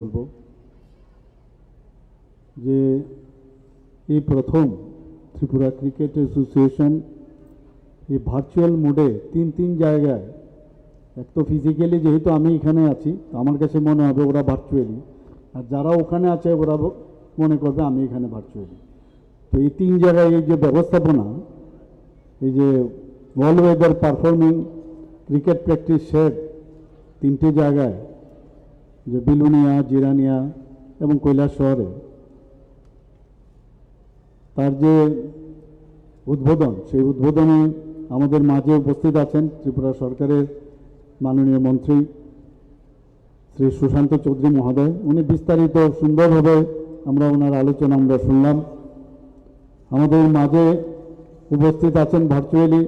বলব যে এই প্রথম ত্রিপুরা ক্রিকেট অ্যাসোসিয়েশন এই ভার্চুয়াল মোডে তিন তিন জায়গায়, এক তো ফিজিক্যালি যেহেতু আমি এখানে আছি আমার কাছে মনে হবে ওরা ভার্চুয়ালি আর যারা ওখানে আছে, ওরা মনে করবে আমি এখানে ভার্চুয়ালি তো এই তিন জায়গায় এই যে ব্যবস্থাপনা, এই যে world weather performing cricket practice shed তিনটে জায়গায় যে বিলুনিয়া, জিরানিয়া এবং কৈলাস শহরে তার যে উদ্বোধন, সেই উদ্বোধনে আমাদের মাঝে উপস্থিত আছেন ত্রিপুরা সরকারের মাননীয় মন্ত্রী শ্রী সুশান্ত চৌধুরী মহোদয়। উনি বিস্তারিত সুন্দরভাবে আমরা ওনার আলোচনা আমরা শুনলাম। আমাদের মাঝে উপস্থিত আছেন virtually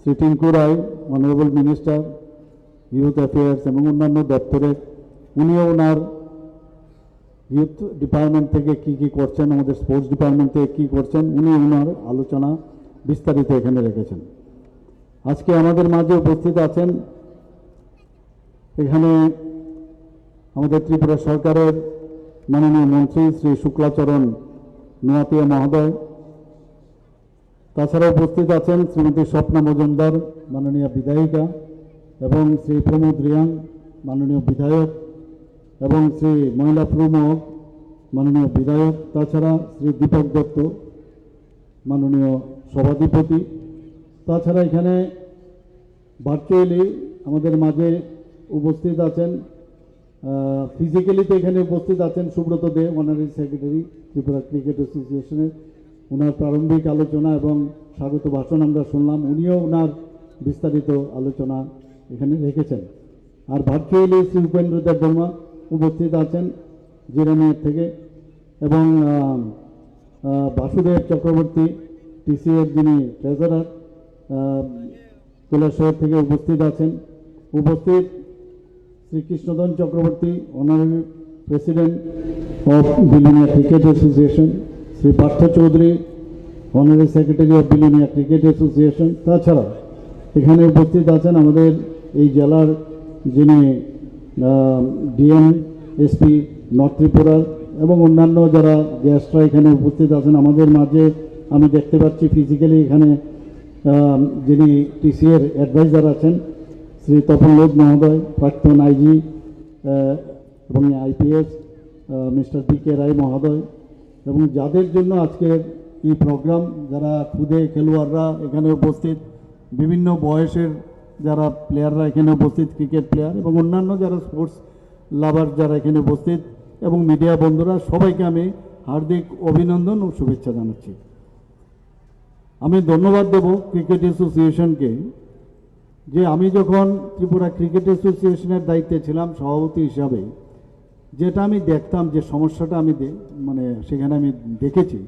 Shri Tinku Roy, honourable minister, youth affairs এবং অন্যান্য দপ্তরের উনিও ওনার ইউথ ডিপার্টমেন্ট থেকে কি কি করছেন, আমাদের স্পোর্টস ডিপার্টমেন্ট থেকে কী করছেন, উনি ওনার আলোচনা বিস্তারিত এখানে রেখেছেন। আজকে আমাদের মাঝে উপস্থিত আছেন এখানে আমাদের ত্রিপুরা সরকারের মাননীয় মন্ত্রী শ্রী শুক্লাচরণ নোয়াতিয়া মহোদয়। তাছাড়া উপস্থিত আছেন শ্রীমতী স্বপ্না মজুমদার, মাননীয় বিধায়িকা, এবং শ্রী প্রমোদ রিয়াং, মাননীয় বিধায়ক। এবং শ্রী মহিলা প্রমোদ মাননীয় বিধায়ক, তাছাড়া শ্রী দীপক দত্ত, মাননীয় সভাধিপতি, তাছাড়া এখানে ভার্চুয়ালি আমাদের মাঝে উপস্থিত আছেন ফিজিক্যালি তো এখানে উপস্থিত আছেন Subrata Dey honorary secretary Tripura cricket অ্যাসোসিয়েশনের ওনার প্রারম্ভিক আলোচনা এবং স্বাগত ভাষণ আমরা শুনলাম, উনিও ওনার বিস্তারিত আলোচনা এখানে রেখেছেন। আর ভার্চুয়ালি শ্রী উপেন্দ্র দেব বর্মা উপস্থিত আছেন জিরানিয়ার থেকে এবং বাসুদেব চক্রবর্তী টিসিএর যিনি ট্রেজারার কৈলাসহর থেকে উপস্থিত আছেন। উপস্থিত Shri Krishnadhan Chakraborty honorary president of Belonia cricket association Shri Partha Chowdhury honorary secretary of Belonia cricket association তাছাড়া এখানে উপস্থিত আছেন আমাদের এই জেলার যিনি ডিএম, এসপি, নর্থ ত্রিপুরার এবং অন্যান্য যারা গেস্টরা এখানে উপস্থিত আছেন, আমাদের মাঝে আমি দেখতে পাচ্ছি ফিজিক্যালি এখানে যিনি টিসিএর অ্যাডভাইজার আছেন, শ্রী তপন লোক মহোদয়, প্রাক্তন আইজি এবং IPS mister P K Roy মহোদয়। এবং যাদের জন্য আজকের এই প্রোগ্রাম যারা খুদে খেলোয়াড়রা এখানে উপস্থিত, বিভিন্ন বয়সের যারা প্লেয়াররা এখানে উপস্থিত ক্রিকেট প্লেয়ার এবং অন্যান্য যারা স্পোর্টস লাভার যারা এখানে উপস্থিত এবং মিডিয়া বন্ধুরা, সবাইকে আমি হার্দিক অভিনন্দন ও শুভেচ্ছা জানাচ্ছি। আমি ধন্যবাদ দেব ক্রিকেট অ্যাসোসিয়েশনকে যে আমি যখন ত্রিপুরা ক্রিকেট অ্যাসোসিয়েশনের দায়িত্বে ছিলাম সভাপতি হিসাবে, যেটা আমি দেখতাম, যে সমস্যাটা আমি মানে সেখানে আমি দেখেছি,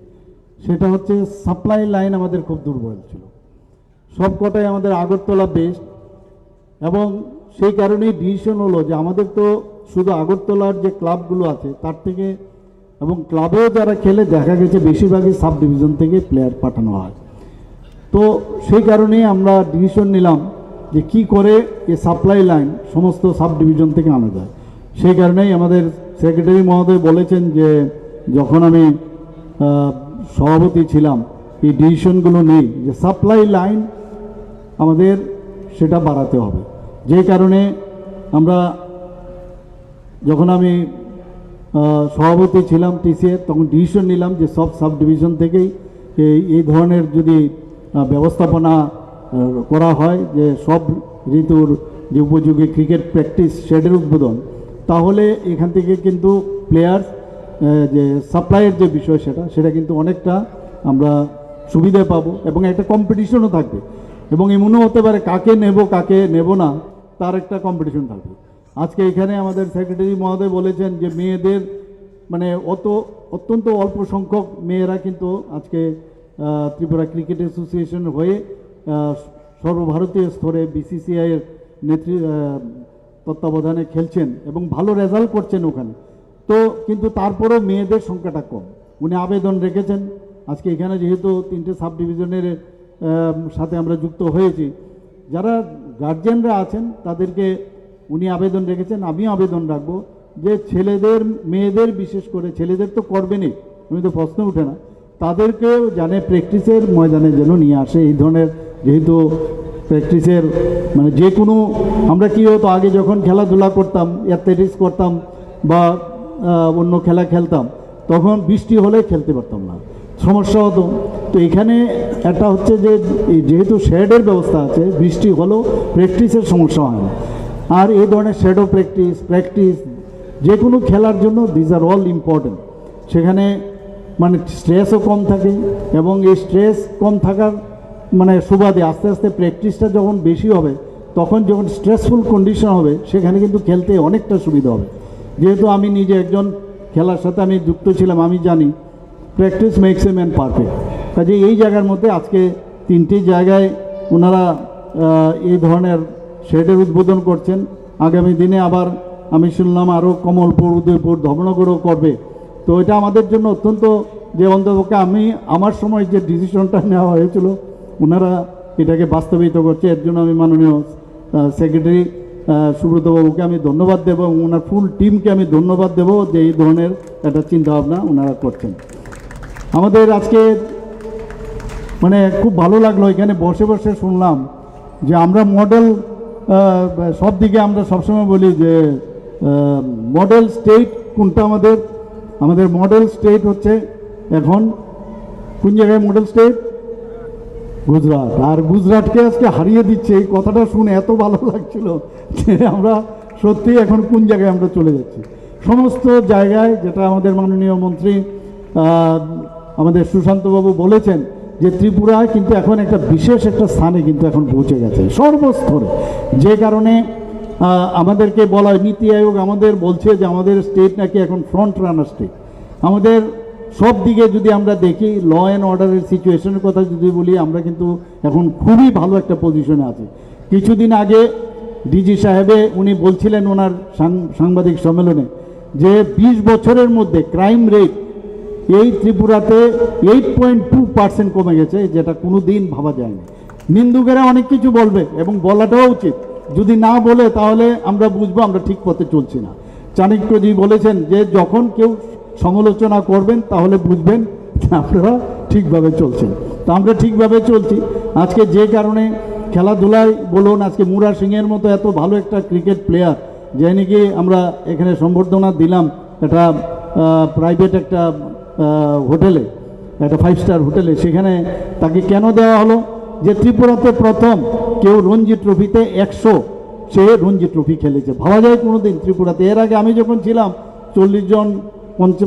সেটা হচ্ছে সাপ্লাই লাইন আমাদের খুব দুর্বল ছিল। সব কটাই আমাদের আগরতলা বেস্ট এবং সেই কারণেই ডিসিশন হলো যে আমাদের তো শুধু আগরতলার যে ক্লাবগুলো আছে, তার থেকে এবং ক্লাবেও যারা খেলে, দেখা গেছে বেশিরভাগই সাব ডিভিশন থেকে প্লেয়ার পাঠানো হয়। তো সেই কারণেই আমরা ডিসিশন নিলাম যে কি করে এ সাপ্লাই লাইন সমস্ত সাব ডিভিশন থেকে আনা যায়। সেই কারণেই আমাদের সেক্রেটারি মহোদয় বলেছেন যে যখন আমি সভাপতি ছিলাম, এই ডিসিশনগুলো নেই যে সাপ্লাই লাইন আমাদের সেটা বাড়াতে হবে। যে কারণে আমরা যখন আমি সভাপতি ছিলাম টিসিএর তখন ডিসিশন নিলাম যে সব সাব ডিভিশন থেকেই এই ধরনের যদি ব্যবস্থাপনা করা হয়, যে সব ঋতুর যে উপযোগী ক্রিকেট প্র্যাকটিস শেডের উদ্বোধন, তাহলে এখান থেকে কিন্তু প্লেয়ার্স যে সাপ্লাইয়ের যে বিষয় সেটা সেটা কিন্তু অনেকটা আমরা সুবিধা পাবো এবং একটা কম্পিটিশনও থাকবে। এবং এমনও হতে পারে কাকে নেব কাকে নেব না, তার একটা কম্পিটিশন থাকবে। আজকে এখানে আমাদের সেক্রেটারি মহোদয় বলেছেন যে মেয়েদের মানে অত, অত্যন্ত অল্প সংখ্যক মেয়েরা কিন্তু আজকে ত্রিপুরা ক্রিকেট অ্যাসোসিয়েশন হয়ে সর্বভারতীয় স্তরে বিসিসিআই এর নেতৃ তত্ত্বাবধানে খেলছেন এবং ভালো রেজাল্ট করছেন ওখানে। তো কিন্তু তারপরেও মেয়েদের সংখ্যাটা কম। উনি আবেদন রেখেছেন। আজকে এখানে যেহেতু তিনটে সাব ডিভিশনের সাথে আমরা যুক্ত হয়েছি। যারা গার্জেনরা আছেন, তাদেরকে উনি আবেদন রেখেছেন, আমিও আবেদন রাখব যে ছেলেদের, মেয়েদের, বিশেষ করে ছেলেদের তো করবেনই আমি তো প্রশ্ন উঠে না, তাদেরকেও জানে প্র্যাকটিসের ময়দানে যেন নিয়ে আসে, এই ধরনের যেহেতু প্র্যাকটিসের মানে যে কোনো, আমরা কী হতো, আগে যখন খেলাধুলা করতাম অ্যাথলেটিক্স করতাম বা অন্য খেলা খেলতাম, তখন বৃষ্টি হলে খেলতে পারতাম না। সমস্যা হতো তো এখানে একটা হচ্ছে যে যেহেতু শেডের ব্যবস্থা আছে, বৃষ্টি হলেও প্র্যাকটিসের সমস্যা হয় আর এই ধরনের শেডো প্র্যাকটিস প্র্যাকটিস যে কোনো খেলার জন্য দিজ আর অল ইম্পর্টেন্ট সেখানে মানে স্ট্রেসও কম থাকে এবং এই স্ট্রেস কম থাকার মানে সুবাদে আস্তে আস্তে প্র্যাকটিসটা যখন বেশি হবে, তখন যখন স্ট্রেসফুল কন্ডিশন হবে, সেখানে কিন্তু খেলতে অনেকটা সুবিধা হবে। যেহেতু আমি নিজে একজন খেলার সাথে আমি যুক্ত ছিলাম, আমি জানি practice makes a man perfect কাজে এই জায়গার মধ্যে আজকে তিনটি জায়গায় ওনারা এই ধরনের শেডের উদ্বোধন করছেন। আগামী দিনে আবার আমি শুনলাম আরও কমলপুর, উদয়পুর, ধর্মনগরও করবে। তো এটা আমাদের জন্য অত্যন্ত যে অন্তপক্ষে আমি আমার সময় যে ডিসিশনটা নেওয়া হয়েছিল ওনারা এটাকে বাস্তবায়িত করছে। এর জন্য আমি মাননীয় সেক্রেটারি সুব্রতবাবুকে আমি ধন্যবাদ দেবো এবং ওনার ফুল টিমকে আমি ধন্যবাদ দেবো যে এই ধরনের একটা চিন্তাভাবনা ওনারা করছেন। আমাদের আজকে মানে খুব ভালো লাগল এখানে বসে বসে শুনলাম যে আমরা মডেল সব দিকে আমরা সবসময় বলি যে মডেল স্টেট কোনটা আমাদের? আমাদের মডেল স্টেট হচ্ছে এখন কোন জায়গায় মডেল স্টেট গুজরাট। আর গুজরাটকে আজকে হারিয়ে দিচ্ছে। এই কথাটা শুনে এত ভালো লাগছিল যে আমরা সত্যি এখন কোন জায়গায় আমরা চলে যাচ্ছি। সমস্ত জায়গায় যেটা আমাদের মাননীয় মন্ত্রী আমাদের সুশান্তবাবু বলেছেন যে ত্রিপুরা কিন্তু এখন একটা বিশেষ একটা স্থানে কিন্তু এখন পৌঁছে গেছে, সর্বস্তরে। যে কারণে আমাদেরকে বলা নীতি আয়োগ আমাদের বলছে যে আমাদের স্টেট নাকি এখন ফ্রন্ট রানার স্টেট আমাদের সব দিকে যদি আমরা দেখি ল অ্যান্ড অর্ডারের সিচুয়েশনের কথা যদি বলি, আমরা কিন্তু এখন খুবই ভালো একটা পজিশনে আছি। কিছুদিন আগে ডিজি সাহেবে উনি বলছিলেন ওনার সাংবাদিক সম্মেলনে যে ২০ বছরের মধ্যে ক্রাইম রেট এই ত্রিপুরাতে এইট পয়েন্ট টু পার্সেন্ট কমে গেছে, যেটা কোনো দিন ভাবা যায়নি। নিন্দুকেরা অনেক কিছু বলবে এবং বলাটাও উচিত। যদি না বলে, তাহলে আমরা বুঝব আমরা ঠিক পথে চলছি না। চাণক্যজি বলেছেন যে, যখন কেউ সমালোচনা করবেন, তাহলে বুঝবেন আপনারা ঠিকভাবে চলছেন। তো আমরা ঠিকভাবে চলছি। আজকে যে কারণে খেলাধুলায় বলুন, আজকে মুরা সিংয়ের মতো এত ভালো একটা ক্রিকেট প্লেয়ার, যে নাকি আমরা এখানে সম্বর্ধনা দিলাম, একটা প্রাইভেট একটা হোটেলে, একটা ফাইভ স্টার হোটেলে, সেখানে তাকে কেন দেওয়া হলো? যে ত্রিপুরাতে প্রথম কেউ রঞ্জি ট্রফিতে একশো, সে রঞ্জি ট্রফি খেলেছে। ভাবা যায় কোনো দিন ত্রিপুরাতে। এর আগে আমি যখন ছিলাম, চল্লিশ জন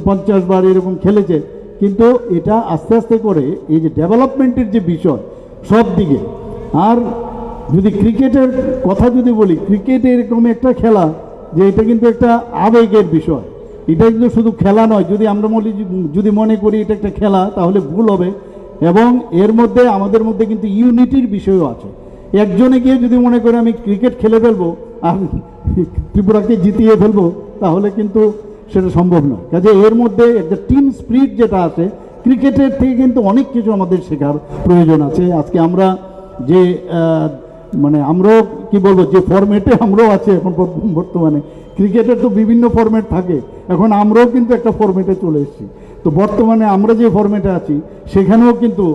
পঞ্চাশ বার এরকম খেলেছে। কিন্তু এটা আস্তে আস্তে করে এই যে ডেভেলপমেন্টের যে বিষয় সব দিকে। আর যদি ক্রিকেটের কথা যদি বলি ক্রিকেট এরকম একটা খেলা যে এটা কিন্তু একটা আবেগের বিষয়। এটা কিন্তু শুধু খেলা নয়, যদি আমরা বলি যদি মনে করি এটা একটা খেলা, তাহলে ভুল হবে। এবং এর মধ্যে, আমাদের মধ্যে কিন্তু ইউনিটির বিষয়ও আছে। একজনে গিয়ে যদি মনে করে আমি ক্রিকেট খেলে ফেলব, আর ত্রিপুরাকে জিতিয়ে ফেলব, তাহলে কিন্তু সেটা সম্ভব নয়। কাজে এর মধ্যে একটা টিম স্পিরিট যেটা আছে, ক্রিকেটের থেকে কিন্তু অনেক কিছু আমাদের শেখার প্রয়োজন আছে। আজকে আমরা যে মানে আমরাও কি বলব, যে ফরম্যাটে আমরাও আছে এখন বর্তমানে। ক্রিকেটের তো বিভিন্ন ফরম্যাট থাকে। এখন আমরাও কিন্তু একটা ফরম্যাটে চলে এসেছি। তো বর্তমানে আমরা যে ফরম্যাটে আছি, সেখানেও কিন্তু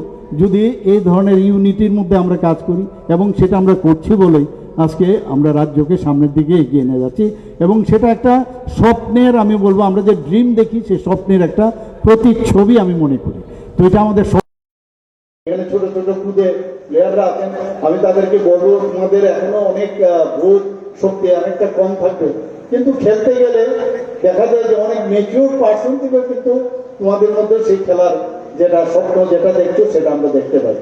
যদি এই ধরনের ইউনিটির মধ্যে আমরা কাজ করি, এবং সেটা আমরা করছি বলেই আজকে আমরা রাজ্যকে সামনের দিকে এগিয়ে নিয়ে যাচ্ছি। এবং সেটা একটা স্বপ্নের, আমি বলব, আমরা যে ড্রিম দেখি সেই স্বপ্নের একটা প্রতিচ্ছবি আমি মনে করি। তো এটা আমাদের। এখানে ছোট ছোট খুদে প্লেয়াররা আছেন। আমি তাদেরকে বলব, তোমাদের এখনও অনেক ভূত শক্তি অনেকটা কম থাকবে। কিন্তু খেলতে গেলে দেখা যায় যে অনেক মেচিউর পার্সন থেকে কিন্তু তোমাদের মধ্যে সেই খেলার যেটা স্বপ্ন, যেটা দেখছ, সেটা আমরা দেখতে পাই।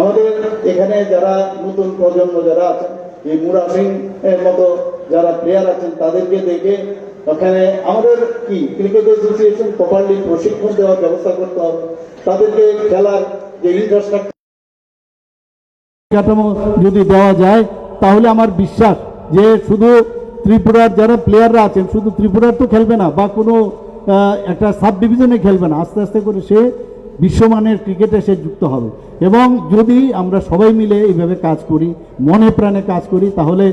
আমাদের এখানে যারা নতুন প্রজন্ম যারা আছেন, এই মুরা সিং এর মতো যারা প্লেয়ার আছেন, তাদেরকে দেখে ওখানে আমাদের কি? ক্রিকেট অ্যাসোসিয়েশন প্রপারলি প্রশিক্ষণ দেওয়ার ব্যবস্থা করতে হবে। তাদেরকে খেলার কাঠামো যদি দেওয়া যায়, তাহলে আমার বিশ্বাস যে শুধু ত্রিপুরার যারা প্লেয়াররা আছেন, শুধু ত্রিপুরার তো খেলবে না, বা কোনো একটা সাব ডিভিশনে খেলবে না, আস্তে আস্তে করে সে বিশ্বমানের ক্রিকেটে সে যুক্ত হবে। এবং যদি আমরা সবাই মিলে এইভাবে কাজ করি, মনে প্রাণে কাজ করি, তাহলে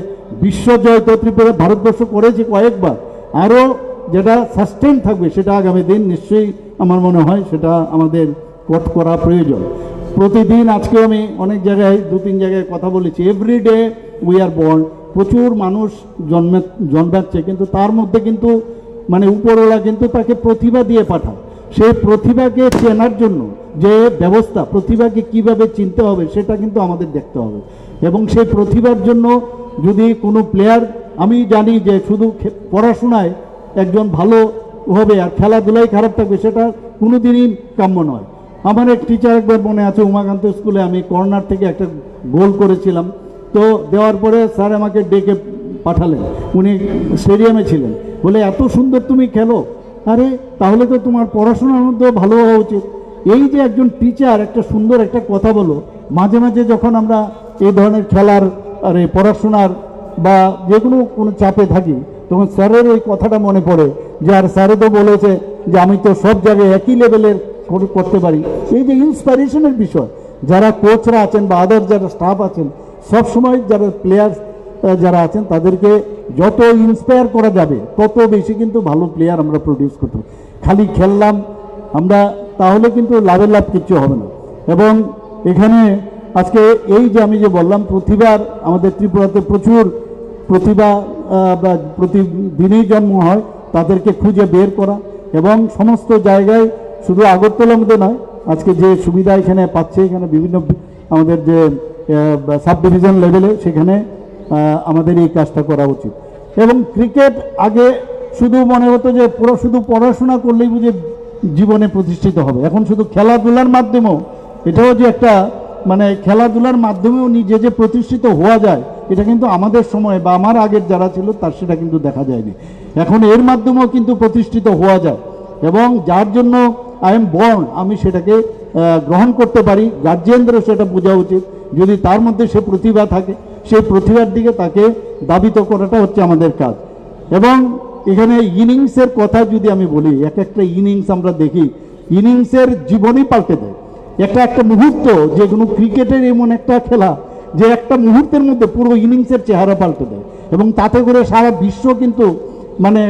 বিশ্বজয় তো ত্রিপুরা, ভারতবর্ষ করেছে কয়েকবার। আরও যেটা সাস্টেন থাকবে, সেটা আগামী দিন নিশ্চয়ই আমার মনে হয় সেটা আমাদের কট করা প্রয়োজন। প্রতিদিন আজকে আমি অনেক জায়গায়, দু, তিন জায়গায় কথা বলেছি। এভরিডে উই আর বর্ন প্রচুর মানুষ জন্মে, জন্মাচ্ছে, কিন্তু তার মধ্যে কিন্তু মানে উপরওয়ালা কিন্তু তাকে প্রতিভা দিয়ে পাঠায় সেই প্রতিভাকে চেনার জন্য যে ব্যবস্থা, প্রতিভাকে কীভাবে চিনতে হবে, সেটা কিন্তু আমাদের দেখতে হবে। এবং সেই প্রতিভার জন্য যদি কোনো প্লেয়ার আমি জানি যে শুধু পড়াশোনায় একজন ভালো হবে আর খেলাধুলায় খারাপ থাকবে, সেটা কোনোদিনই কাম্য নয়। আমার এক টিচার একবার মনে আছে, উমাকান্ত স্কুলে আমি কর্নার থেকে একটা গোল করেছিলাম। তো দেওয়ার পরে স্যার আমাকে ডেকে পাঠালেন। উনি স্টেডিয়ামে ছিলেন। বলে, এত সুন্দর তুমি খেলো। আরে, তাহলে তো তোমার পড়াশোনার মধ্যেও ভালো হওয়া উচিত। এই যে একজন টিচার একটা সুন্দর একটা কথা বলো, মাঝে মাঝে যখন আমরা এই ধরনের খেলার, আর এই পড়াশোনার বা যে কোনো কোনো চাপে থাকি, তখন স্যারের ওই কথাটা মনে পড়ে যে, আর স্যারে তো বলেছে যে, আমি তো সব জায়গায় একই লেভেলের করতে পারি। এই যে ইন্সপাইরেশনের বিষয়, যারা কোচরা আছেন বা আদার যারা স্টাফ আছেন সব সময় যারা প্লেয়ার যারা আছেন, তাদেরকে যত ইন্সপায়ার করা যাবে, তত বেশি কিন্তু ভালো প্লেয়ার আমরা প্রডিউস করতে খালি খেললাম আমরা, তাহলে কিন্তু লাভের লাভ কিচ্ছু হবে না। এবং এখানে আজকে এই যে আমি যে বললাম, প্রতিবার আমাদের ত্রিপুরাতে প্রচুর প্রতিভা বা প্রতিদিনেই জন্ম হয়, তাদেরকে খুঁজে বের করা এবং সমস্ত জায়গায় শুধু আগরতলার মধ্যে নয়, আজকে যে সুবিধা এখানে পাচ্ছে, এখানে বিভিন্ন আমাদের যে সাব ডিভিশন লেভেলে সেখানে আমাদের এই কাজটা করা উচিত। এবং ক্রিকেট আগে শুধু মনে হতো যে পুরো শুধু পড়াশোনা করলেই বুঝে জীবনে প্রতিষ্ঠিত হবে। এখন শুধু খেলাধুলার মাধ্যমেও, এটাও যে একটা মানে খেলাধুলার মাধ্যমেও নিজে যে প্রতিষ্ঠিত হওয়া যায়, এটা কিন্তু আমাদের সময় বা আমার আগের যারা ছিল, তার সেটা কিন্তু দেখা যায়নি। এখন এর মাধ্যমেও কিন্তু প্রতিষ্ঠিত হওয়া যায়। এবং যার জন্য আই এম বর্ন আমি সেটাকে গ্রহণ করতে পারি গার্জিয়ানদেরও সেটা বোঝা উচিত। যদি তার মধ্যে সে প্রতিভা থাকে, সেই প্রতিভার দিকে তাকে দাবিত করাটা হচ্ছে আমাদের কাজ। এবং এখানে ইনিংসের কথা যদি আমি বলি, এক একটা ইনিংস আমরা দেখি, ইনিংসের জীবনই পাল্টে দেয়। একটা একটা মুহূর্ত, যে কোনো ক্রিকেটের এমন একটা খেলা, যে একটা মুহূর্তের মধ্যে পুরো ইনিংসের চেহারা পাল্টে দেয়। এবং তাতে করে সারা বিশ্ব কিন্তু মানে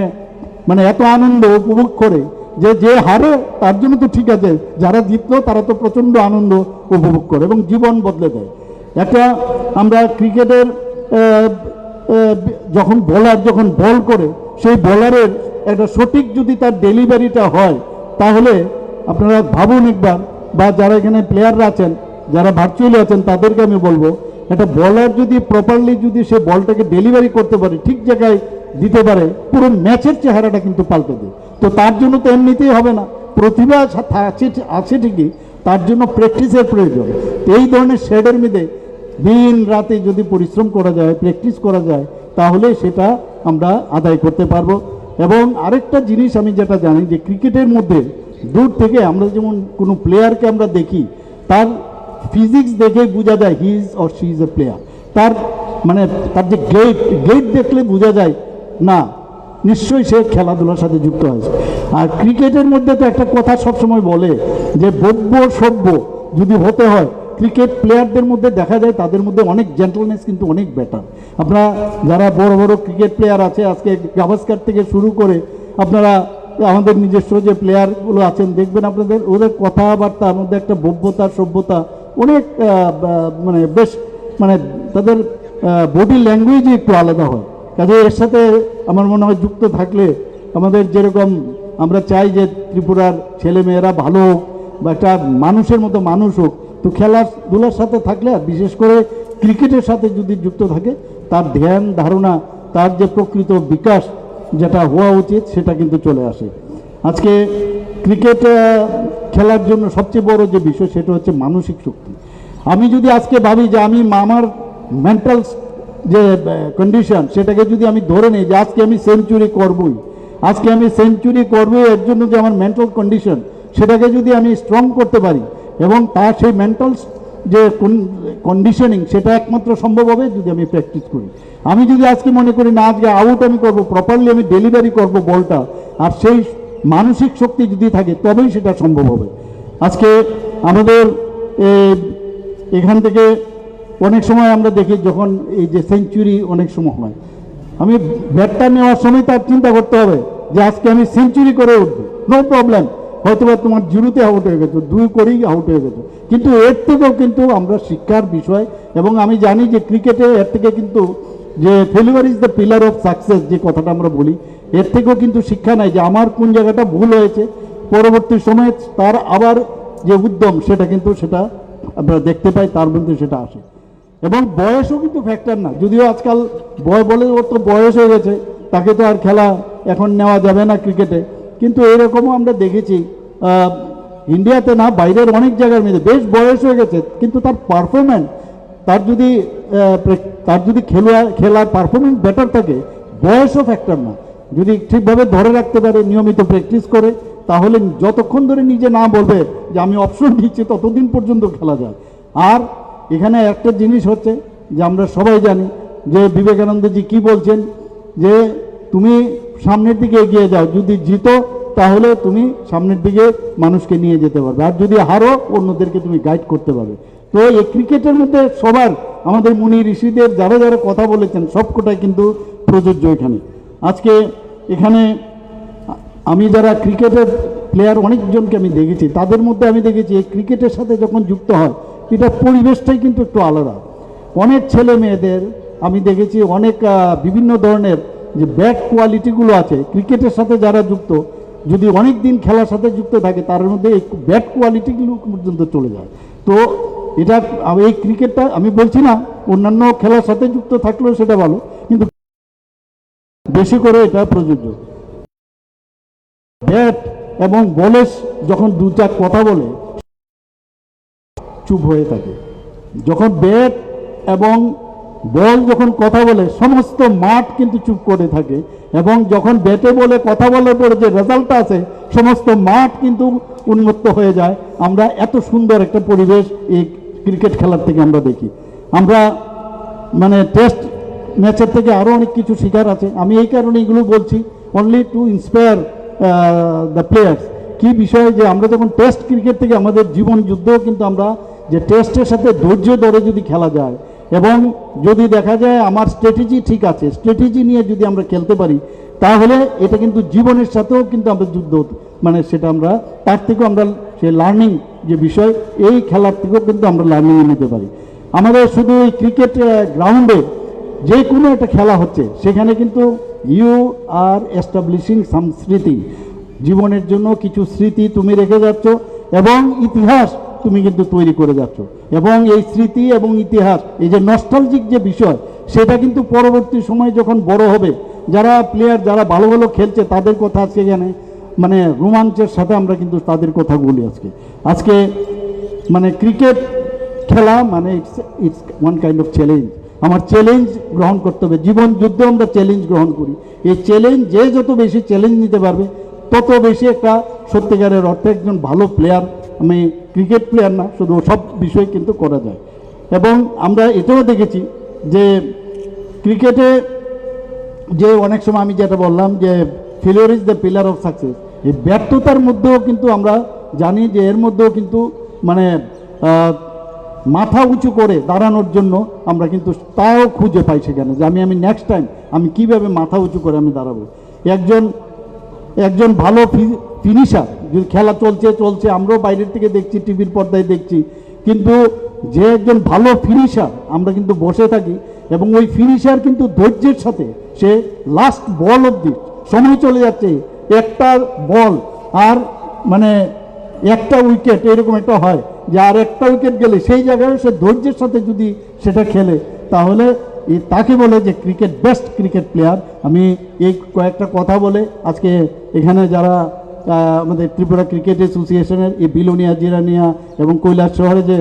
মানে এত আনন্দ উপভোগ করে যে যে হারে তার জন্য তো ঠিক আছে, যারা জিতলো তারা তো প্রচণ্ড আনন্দ উপভোগ করে এবং জীবন বদলে দেয়। একটা আমরা ক্রিকেটের যখন বলার যখন বল করে, সেই বলারের একটা সঠিক যদি তার ডেলিভারিটা হয়, তাহলে আপনারা ভাবুন একবার, বা যারা এখানে প্লেয়াররা আছেন, যারা ভার্চুয়ালি আছেন, তাদেরকে আমি বলব, একটা বলার যদি প্রপারলি যদি সে বলটাকে ডেলিভারি করতে পারে, ঠিক জায়গায় দিতে পারে, পুরো ম্যাচের চেহারাটা কিন্তু পাল্টে দেয়। তো তার জন্য তো এমনিতেই হবে না। প্রতিভা আছে আছে ঠিকই, তার জন্য প্র্যাকটিসের প্রয়োজন। এই ধরনের শেডের মধ্যে দিন রাতে যদি পরিশ্রম করা যায়, প্র্যাকটিস করা যায়, তাহলে সেটা আমরা আদায় করতে পারব। এবং আরেকটা জিনিস আমি যেটা জানি যে ক্রিকেটের মধ্যে দূর থেকে আমরা যেমন কোনো প্লেয়ারকে আমরা দেখি, তার ফিজিক্স দেখে বোঝা যায় he is or she is a player তার মানে তার যে গেট গেট দেখলে বোঝা যায়, না নিশ্চয়ই সে খেলাধুলার সাথে যুক্ত হয়েছে। আর ক্রিকেটের মধ্যে তো একটা কথা সবসময় বলে যে বব্য সভ্য যদি হতে হয়, ক্রিকেট প্লেয়ারদের মধ্যে দেখা যায় তাদের মধ্যে অনেক জেন্টলনেস কিন্তু অনেক বেটার আপনারা যারা বড় বড় ক্রিকেট প্লেয়ার আছে, আজকে গাভাস্কার থেকে শুরু করে আপনারা আমাদের নিজস্ব যে প্লেয়ারগুলো আছেন, দেখবেন আপনাদের ওদের কথাবার্তার মধ্যে একটা ভব্যতা, সভ্যতা অনেক মানে বেশ মানে তাদের বডি ল্যাঙ্গুয়েজই একটু আলাদা হয়। কাজে এর সাথে আমার মনে হয় যুক্ত থাকলে আমাদের যেরকম আমরা চাই যে ত্রিপুরার ছেলেমেয়েরা ভালো হোক বা একটা মানুষের মতো মানুষ হোক, তো খেলাধুলার সাথে থাকলে আর বিশেষ করে ক্রিকেটের সাথে যদি যুক্ত থাকে, তার ধ্যান, ধারণা, তার যে প্রকৃত বিকাশ যেটা হওয়া উচিত সেটা কিন্তু চলে আসে। আজকে ক্রিকেট খেলার জন্য সবচেয়ে বড় যে বিষয় সেটা হচ্ছে মানসিক শক্তি। আমি যদি আজকে ভাবি যে আমি আমার মেন্টাল যে কন্ডিশন সেটাকে যদি আমি ধরে নিই যে আজকে আমি সেঞ্চুরি করবই, আজকে আমি সেঞ্চুরি করবই, এর জন্য যে আমার মেন্টাল কন্ডিশন সেটাকে যদি আমি স্ট্রং করতে পারি, এবং তার সেই মেন্টাল যে কন্ডিশনিং সেটা একমাত্র সম্ভব হবে যদি আমি প্র্যাকটিস করি। আমি যদি আজকে মনে করি না, আজকে আউট আমি করব প্রপারলি আমি ডেলিভারি করব বলটা, আর সেই মানসিক শক্তি যদি থাকে, তবেই সেটা সম্ভব হবে। আজকে আমাদের এখান থেকে অনেক সময় আমরা দেখি যখন এই যে সেঞ্চুরি অনেক সময় হয়। আমি ব্যাটটা নেওয়ার সময় তার চিন্তা করতে হবে যে আজকে আমি সেঞ্চুরি করে উঠবো। নো প্রবলেম হয়তো বা তোমার জিরোতে আউট হয়ে গেছো, দুই করেই আউট হয়ে গেছো। কিন্তু এর থেকেও কিন্তু আমরা শিক্ষার বিষয় এবং আমি জানি যে ক্রিকেটে এর থেকে কিন্তু যে failure is the pillar of success যে কথাটা আমরা বলি, এর থেকেও কিন্তু শিক্ষা নাই যে আমার কোন জায়গাটা ভুল হয়েছে। পরবর্তী সময়ে তার আবার যে উদ্যম, সেটা কিন্তু সেটা আমরা দেখতে পাই, তার মধ্যে সেটা আসে। এবং বয়সও কিন্তু ফ্যাক্টর না। যদিও আজকাল বয় বলে ওর তো বয়স হয়ে গেছে, তাকে তো আর খেলা এখন নেওয়া যাবে না ক্রিকেটে কিন্তু এরকমও আমরা দেখেছি ইন্ডিয়াতে না, বাইরের অনেক জায়গার মধ্যে বেশ বয়স হয়ে গেছে, কিন্তু তার পারফরমেন্স তার যদি তার যদি খেলোয়াড় খেলার পারফরমেন্স বেটার থাকে, বয়সও ফ্যাক্টর না। যদি ঠিকভাবে ধরে রাখতে পারে, নিয়মিত প্র্যাকটিস করে, তাহলে যতক্ষণ ধরে নিজে না বলবে যে আমি অপশন দিচ্ছি, ততদিন পর্যন্ত খেলা যায়। আর এখানে একটা জিনিস হচ্ছে যে আমরা সবাই জানি যে বিবেকানন্দজি কি বলছেন যে তুমি সামনের দিকে এগিয়ে যাও, যদি জিতো তাহলে তুমি সামনের দিকে মানুষকে নিয়ে যেতে পারবে। আর যদি হারো, অন্যদেরকে তুমি গাইড করতে পারবে। তো এই ক্রিকেটের মধ্যে সবার, আমাদের মুনি ঋষিদের যারা যারা কথা বলেছেন, সবকটাই কিন্তু প্রযোজ্য এখানে। আজকে এখানে আমি যারা ক্রিকেটের প্লেয়ার অনেকজনকে আমি দেখেছি, তাদের মধ্যে আমি দেখেছি, এই ক্রিকেটের সাথে যখন যুক্ত হয় এটা পরিবেশটাই কিন্তু একটু আলাদা। অনেক ছেলে মেয়েদের, আমি দেখেছি অনেক বিভিন্ন ধরনের যে ব্যাড কোয়ালিটিগুলো আছে, ক্রিকেটের সাথে যারা যুক্ত, যদি অনেক দিন খেলার সাথে যুক্ত থাকে, তার মধ্যে এই ব্যাড কোয়ালিটিগুলো পর্যন্ত চলে যায়। তো এটা এই ক্রিকেটটা, আমি বলছি না, অন্যান্য খেলার সাথে যুক্ত থাকলেও সেটা ভালো, কিন্তু বেশি করে এটা প্রযোজ্য। ব্যাট এবং বলেস যখন দু চার কথা বলে চুপ হয়ে থাকে। যখন ব্যাট এবং বল যখন কথা বলে, সমস্ত মাঠ কিন্তু চুপ করে থাকে এবং যখন ব্যাটে বলে কথা বলার পরে যে রেজাল্টটা আছে, সমস্ত মাঠ কিন্তু উন্মুক্ত হয়ে যায়। আমরা এত সুন্দর একটা পরিবেশ এই ক্রিকেট খেলার থেকে আমরা দেখি। আমরা মানে টেস্ট ম্যাচের থেকে আরও অনেক কিছু শেখার আছে। আমি এই কারণে এগুলো বলছি only to inspire the players কী বিষয় যে আমরা যখন টেস্ট ক্রিকেট থেকে আমাদের জীবন যুদ্ধও কিন্তু আমরা যে টেস্টের সাথে ধৈর্য ধরে যদি খেলা যায় এবং যদি দেখা যায় আমার স্ট্র্যাটেজি ঠিক আছে স্ট্র্যাটেজি নিয়ে যদি আমরা খেলতে পারি, তাহলে এটা কিন্তু জীবনের সাথেও কিন্তু আমরা যুদ্ধ মানে সেটা আমরা, তার থেকেও আমরা সে লার্নিং যে বিষয়, এই খেলার থেকেও কিন্তু আমরা লার্নিং নিতে পারি। আমাদের শুধু এই ক্রিকেট গ্রাউন্ডে যে কোনো একটা খেলা হচ্ছে, সেখানে কিন্তু ইউ আর এস্টাবলিশিং সাম স্মৃতি। জীবনের জন্য কিছু স্মৃতি তুমি রেখে যাচ্ছ এবং ইতিহাস তুমি কিন্তু তৈরি করে যাচ্ছ। এবং এই স্মৃতি এবং ইতিহাস, এই যে নস্টালজিক যে বিষয়, সেটা কিন্তু পরবর্তী সময় যখন বড় হবে, যারা প্লেয়ার যারা ভালো ভালো খেলছে, তাদের কথা আজকে এখানে মানে রোমাঞ্চের সাথে আমরা কিন্তু তাদের কথা বলি আজকে। আজকে মানে ক্রিকেট খেলা মানে it's it's one kind of challenge আমার চ্যালেঞ্জ গ্রহণ করতে হবে। জীবন যুদ্ধে আমরা চ্যালেঞ্জ গ্রহণ করি। এই চ্যালেঞ্জ যে যত বেশি চ্যালেঞ্জ নিতে পারবে, তত বেশি একটা সত্যিকারের অর্থে একজন ভালো প্লেয়ার আমি ক্রিকেট প্লেয়ার না, শুধু সব বিষয় কিন্তু করা যায়। এবং আমরা এটাও দেখেছি যে ক্রিকেটে যে অনেক সময় আমি যেটা বললাম যে failure is the pillar of success এই ব্যর্থতার মধ্যেও কিন্তু আমরা জানি যে এর মধ্যেও কিন্তু মানে মাথা উঁচু করে দাঁড়ানোর জন্য আমরা কিন্তু তাও খুঁজে পাই সেখানে যে আমি আমি নেক্সট টাইম আমি কীভাবে মাথা উঁচু করে আমি দাঁড়াবো। একজন একজন ভালো ফিনিশার যদি খেলা চলছে চলছে, আমরাও বাইরের থেকে দেখছি, টিভির পর্দায় দেখছি। কিন্তু যে একজন ভালো ফিনিশার আমরা কিন্তু বসে থাকি এবং ওই ফিনিশার কিন্তু ধৈর্যের সাথে সে লাস্ট বল অবধি সময় চলে যাচ্ছে। একটা বল আর মানে একটা উইকেট এরকম একটা হয় যে আর একটা উইকেট গেলে সেই জায়গায় সে ধৈর্যের সাথে যদি সেটা খেলে, তাহলে তাকে বলে যে ক্রিকেট বেস্ট ক্রিকেট প্লেয়ার আমি এই কয়েকটা কথা বলে আজকে এখানে যারা আমাদের ত্রিপুরা ক্রিকেট অ্যাসোসিয়েশনের এই বিলোনিয়া জিরানিয়া এবং কৈলাস শহরে যে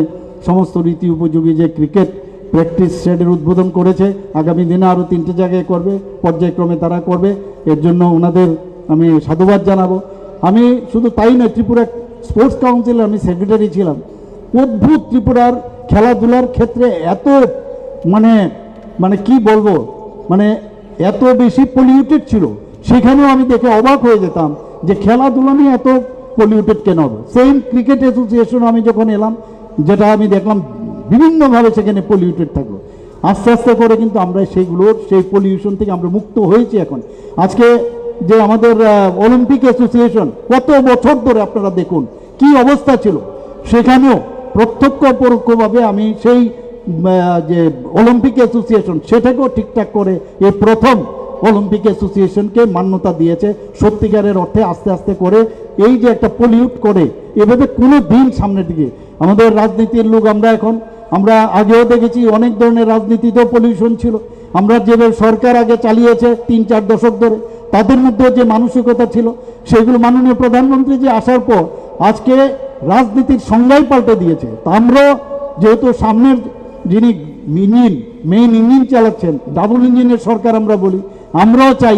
সমস্ত রীতি উপযোগী যে ক্রিকেট প্র্যাকটিস শেডের উদ্বোধন করেছে, আগামী দিনে আরও তিনটে জায়গায় করবে, পর্যায়ক্রমে তারা করবে। এর জন্য ওনাদের আমি সাধুবাদ জানাব। আমি শুধু তাই নয়, ত্রিপুরা স্পোর্টস কাউন্সিলের আমি সেক্রেটারি ছিলাম। অদ্ভুত ত্রিপুরার খেলাধুলার ক্ষেত্রে এত মানে মানে কি বলব? মানে এত বেশি পলিউটেড ছিল, সেখানেও আমি দেখে অবাক হয়ে যেতাম। যে খেলাধুলা নিয়ে এত পলিউটেড কেন হবে? সেম ক্রিকেট অ্যাসোসিয়েশন আমি যখন এলাম, যেটা আমি দেখলাম বিভিন্নভাবে সেখানে পলিউটেড থাকল আস্তে আস্তে করে কিন্তু আমরা সেইগুলোর, সেই পলিউশন থেকে আমরা মুক্ত হয়েছি এখন। আজকে যে আমাদের অলিম্পিক অ্যাসোসিয়েশন কত বছর ধরে আপনারা দেখুন, কি অবস্থা ছিল? সেখানেও প্রত্যক্ষ পরোক্ষভাবে আমি সেই যে অলিম্পিক অ্যাসোসিয়েশন সেটাকেও ঠিকঠাক করে এই প্রথম অলিম্পিক অ্যাসোসিয়েশনকে মান্যতা দিয়েছে। সত্যিকারের অর্থে আস্তে আস্তে করে এই যে একটা পলিউট করে, এভাবে কোনো দিন সামনের দিকে। আমাদের রাজনীতির লোক আমরা এখন, আমরা আগেও দেখেছি অনেক ধরনের রাজনীতিতেও পলিউশন ছিল। আমরা যেভাবে সরকার আগে চালিয়েছে তিন চার দশক ধরে, তাদের মধ্যেও যে মানসিকতা ছিল, সেগুলো মাননীয় প্রধানমন্ত্রী যে আসার পর আজকে রাজনীতির সংজ্ঞাই পাল্টে দিয়েছে। তা আমরাও যেহেতু সামনের যিনি ইঞ্জিন মেইন ইঞ্জিন চালাচ্ছেন ডাবল ইঞ্জিনের সরকার আমরা বলি আমরাও চাই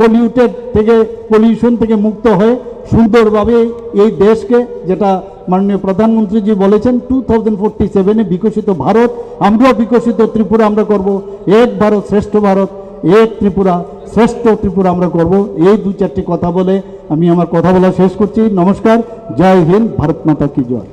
পলিউটেড থেকে পলিউশন থেকে মুক্ত হয়ে সুন্দরভাবে এই দেশকে, যেটা মাননীয় প্রধানমন্ত্রীজি বলেছেন টু থাউজেন্ড ফোরটি সেভেনে বিকশিত ভারত, আমরাও বিকশিত ত্রিপুরা আমরা করব, এক ভারত শ্রেষ্ঠ ভারত, এক ত্রিপুরা শ্রেষ্ঠ ত্রিপুরা আমরা করব, এই দু চারটি কথা বলে আমি আমার কথা বলা শেষ করছি। নমস্কার, জয় হিন্দ, ভারত মাতা কি জয়।